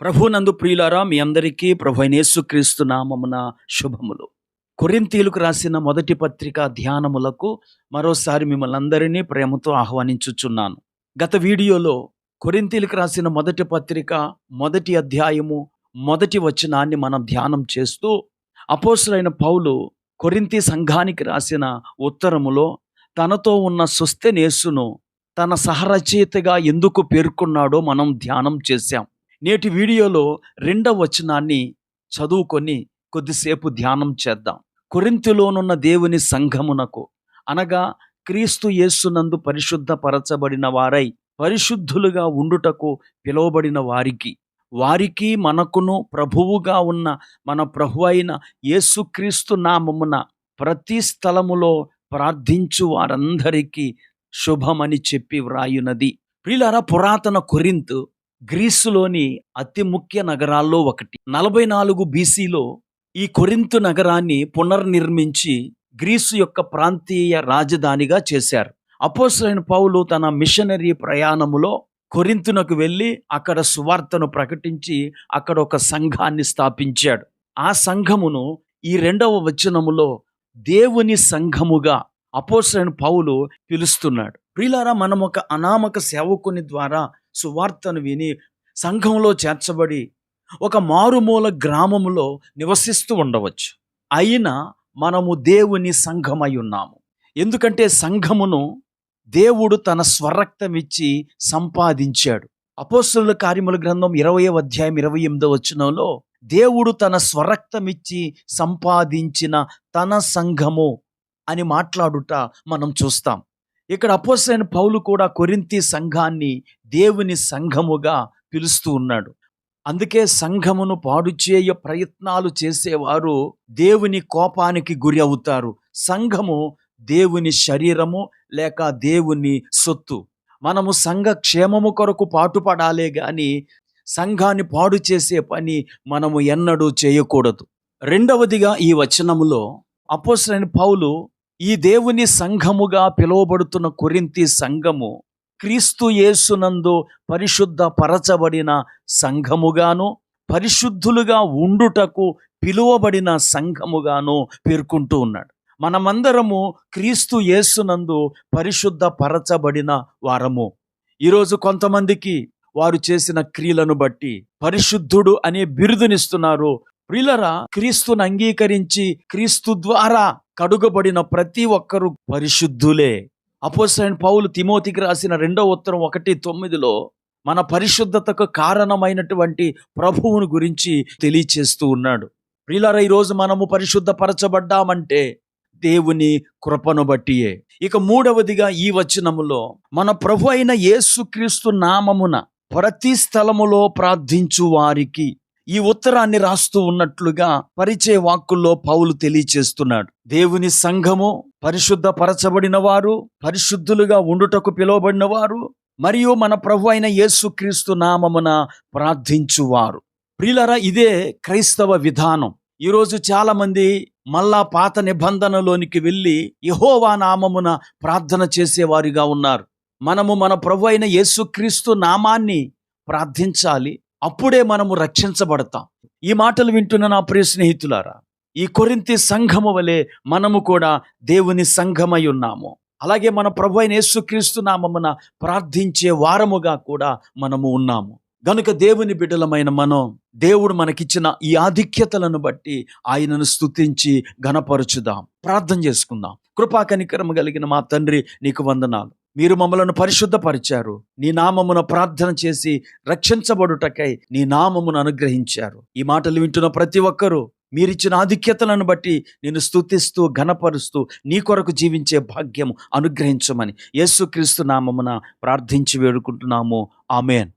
ప్రభునందు ప్రియులారా మీ అందరికీ ప్రభు యేసుక్రీస్తు నామమున శుభములు. కొరింతీలకు రాసిన మొదటి పత్రిక ధ్యానములకు మరోసారి మిమ్మల్ని అందరినీ ప్రేమతో ఆహ్వానించుచున్నాను. గత వీడియోలో కొరింతీలకు రాసిన మొదటి పత్రిక మొదటి అధ్యాయము మొదటి వచనాన్ని మనం ధ్యానం చేస్తూ అపోసులైన పౌలు కొరింతి సంఘానికి రాసిన ఉత్తరములో తనతో ఉన్న సుస్థెనేసును తన సహరచయితగా ఎందుకు పేర్కొన్నాడో మనం ధ్యానం చేశాం. నేటి వీడియోలో రెండవ వచనాన్ని చదువుకొని కొద్దిసేపు ధ్యానం చేద్దాం. కొరింతిలోనున్న దేవుని సంఘమునకు అనగా క్రీస్తు యేసునందు పరిశుద్ధపరచబడిన వారై పరిశుద్ధులుగా ఉండుటకు పిలువబడిన వారికి వారికి మనకును ప్రభువుగా ఉన్న మన ప్రభు అయిన యేసుక్రీస్తు నామమున ప్రతి స్థలములో ప్రార్థించు వారందరికీ శుభమని చెప్పి వ్రాయునది. ప్రియులారా పురాతన కొరింతు గ్రీసులోని అతి ముఖ్య నగరాల్లో ఒకటి. నలభై నాలుగు బీసీలో ఈ కొరింతు నగరాన్ని పునర్నిర్మించి గ్రీసు యొక్క ప్రాంతీయ రాజధానిగా చేశారు. అపోసరైన పౌలు తన మిషనరీ ప్రయాణములో కొరింతునకు వెళ్ళి అక్కడ సువార్తను ప్రకటించి అక్కడ ఒక సంఘాన్ని స్థాపించాడు. ఆ సంఘమును ఈ రెండవ వచనములో దేవుని సంఘముగా అపోసరైన పౌలు పిలుస్తున్నాడు. ప్రిలారా మనం ఒక అనామక సేవకుని ద్వారా సువార్తను విని సంఘంలో చేర్చబడి ఒక మారుమూల గ్రామములో నివసిస్తూ ఉండవచ్చు. అయినా మనము దేవుని సంఘమై ఉన్నాము. ఎందుకంటే సంఘమును దేవుడు తన స్వరక్తం ఇచ్చి సంపాదించాడు. అపోస్తుల కార్యముల గ్రంథం ఇరవై అధ్యాయం ఇరవై ఎనిమిదో వచనంలో దేవుడు తన స్వరక్తం ఇచ్చి సంపాదించిన తన సంఘము అని మాట్లాడుట మనం చూస్తాం. ఇక్కడ అపోసైన పౌలు కూడా కొరింతి సంఘాన్ని దేవుని సంఘముగా పిలుస్తూ ఉన్నాడు. అందుకే సంఘమును పాడు చేయ ప్రయత్నాలు చేసేవారు దేవుని కోపానికి గురి అవుతారు. సంఘము దేవుని శరీరము లేక దేవుని సొత్తు. మనము సంఘ క్షేమము కొరకు పాటుపడాలే గాని సంఘాన్ని పాడు చేసే పని మనము ఎన్నడూ చేయకూడదు. రెండవదిగా ఈ వచనములో అపోసరైన పౌలు ఈ దేవుని సంఘముగా పిలువబడుతున్న కొరింతి సంఘము క్రీస్తు యేసునందు పరిశుద్ధ పరచబడిన సంఘముగాను పరిశుద్ధులుగా ఉండుటకు పిలువబడిన సంఘముగాను పేర్కొంటూ ఉన్నాడు. మనమందరము క్రీస్తు యేసునందు పరిశుద్ధ పరచబడిన వారము. ఈరోజు కొంతమందికి వారు చేసిన క్రియలను బట్టి పరిశుద్ధుడు అనే బిరుదునిస్తున్నారు. ప్రిలరా క్రీస్తును అంగీకరించి క్రీస్తు ద్వారా కడుగబడిన ప్రతి ఒక్కరూ పరిశుద్ధులే. అపోసైన్ పౌలు తిమోతికి రాసిన రెండో ఉత్తరం ఒకటి తొమ్మిదిలో మన పరిశుద్ధతకు కారణమైనటువంటి ప్రభువును గురించి తెలియచేస్తూ ఉన్నాడు. ప్రియులరా ఈరోజు మనము పరిశుద్ధపరచబడ్డామంటే దేవుని కృపను బట్టియే. ఇక మూడవదిగా ఈ వచనములో మన ప్రభు అయిన యేసుక్రీస్తు నామమున ప్రతి స్థలములో ప్రార్థించు వారికి ఈ ఉత్తరాన్ని రాస్తూ ఉన్నట్లుగా పరిచయ వాక్కుల్లో పౌలు తెలియచేస్తున్నాడు. దేవుని సంఘము పరిశుద్ధ పరచబడిన వారు పరిశుద్ధులుగా ఉండుటకు పిలువబడిన వారు మరియు మన ప్రభు అయిన యేసుక్రీస్తు నామమున ప్రార్థించువారు. ప్రిలరా ఇదే క్రైస్తవ విధానం. ఈరోజు చాలామంది మళ్ళా పాత నిబంధనలోనికి వెళ్ళి యహోవా నామమున ప్రార్థన చేసేవారిగా ఉన్నారు. మనము మన ప్రభు అయిన యేసుక్రీస్తు నామాన్ని ప్రార్థించాలి అప్పుడే మనము రక్షించబడతాం. ఈ మాటలు వింటున్న నా ప్రియ స్నేహితులారా ఈ కొరింతి సంఘము వలె మనము కూడా దేవుని సంఘమై ఉన్నాము. అలాగే మన ప్రభు అయిన యేసుక్రీస్తు నామమున ప్రార్థించే వారముగా కూడా మనము ఉన్నాము. గనుక దేవుని బిడ్డలమైన మనం దేవుడు మనకిచ్చిన ఈ ఆధిక్యతలను బట్టి ఆయనను స్తుతించి ఘనపరచుదాం. ప్రార్థన చేసుకుందాం. కృపా కనికరము కలిగిన మా తండ్రి నీకు వందనాలు. మీరు మమ్మలను పరిశుద్ధపరిచారు. నీ నామమున ప్రార్థన చేసి రక్షించబడుటకై నీ నామమును అనుగ్రహించారు. ఈ మాటలు వింటున్న ప్రతి ఒక్కరూ మీరిచ్చిన ఆధిక్యతలను బట్టి నేను స్తుతిస్తూ ఘనపరుస్తూ నీ కొరకు జీవించే భాగ్యం అనుగ్రహించమని యేసుక్రీస్తు నామమున ప్రార్థించి వేడుకుంటున్నాము. ఆమెన్.